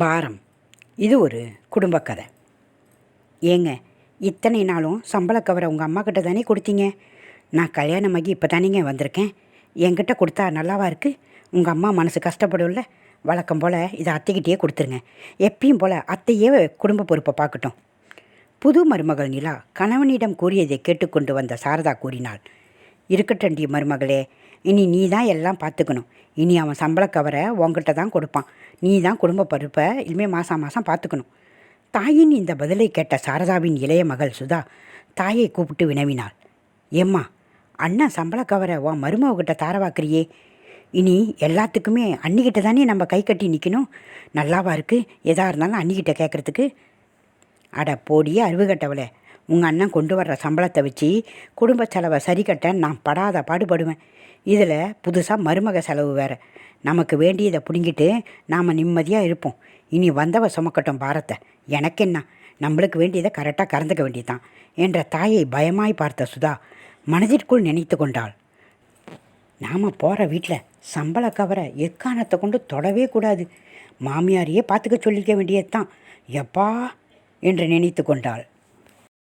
பாரம். இது ஒரு குடும்ப கதை. ஏங்க இத்தனை நாளும் சம்பள கவரை உங்கள் அம்மா கிட்ட தானே கொடுத்தீங்க? நான் கல்யாணமாகி இப்போ தானேங்க வந்திருக்கேன். என்கிட்ட கொடுத்தா நல்லாவா இருக்குது உங்கள் அம்மா மனசு கஷ்டப்படும்ல? வழக்கம் போல் இதை அத்தைக்கிட்டே கொடுத்துருங்க. எப்பயும் போல் அத்தையே குடும்ப பொறுப்பை பார்க்கட்டும். புது மருமகள் நிலா கணவனிடம் கூறியதை கேட்டுக்கொண்டு வந்த சாரதா கூறினாள் இருக்கட்டண்டி மருமகளே. இனி நீ தான் எல்லாம் பார்த்துக்கணும். இனி அவன் சம்பள கவரை உங்ககிட்ட தான் கொடுப்பான். நீ தான் குடும்ப பருப்பை இனிமேல் மாதம் மாதம் பார்த்துக்கணும். தாயின் இந்த பதிலை கேட்ட சாரதாவின் இளைய மகள் சுதா தாயை கூப்பிட்டு வினவினாள். ஏம்மா அண்ணன் சம்பள கவரை உன் மருமகிட்ட தாரவாக்குறியே? இனி எல்லாத்துக்குமே அன்னிக்கிட்ட தானே நம்ம கை கட்டி நிற்கணும் நல்லாவா இருக்குது எதாக இருந்தாலும் அன்னிக்கிட்ட கேட்குறதுக்கு அட போடியே அருவுகட்டவளை உங்கள் அண்ணன் கொண்டு வர்ற சம்பளத்தை வச்சு குடும்ப செலவை சரி கட்ட நான் படாத பாடுபடுவேன். இதில் புதுசாக மருமக செலவு வேறு. நமக்கு வேண்டியதை பிடுங்கிட்டு நாம் நிம்மதியாக இருப்போம். இனி வந்தவ சுமக்கட்டும் பாரத்தை. எனக்கு என்ன? நம்மளுக்கு வேண்டியதை கரெக்டாக கறந்துக்க வேண்டியதான் என்ற தாயை பயமாய் பார்த்த சுதா மனதிற்குள் நினைத்து கொண்டாள். நாம் போகிற வீட்டில் சம்பள கவரை எக்காரணத்தை கொண்டு தொடவே கூடாது. மாமியாரையே பார்த்துக்க சொல்லிக்க வேண்டியது தான் எப்பா? என்று நினைத்து கொண்டாள்.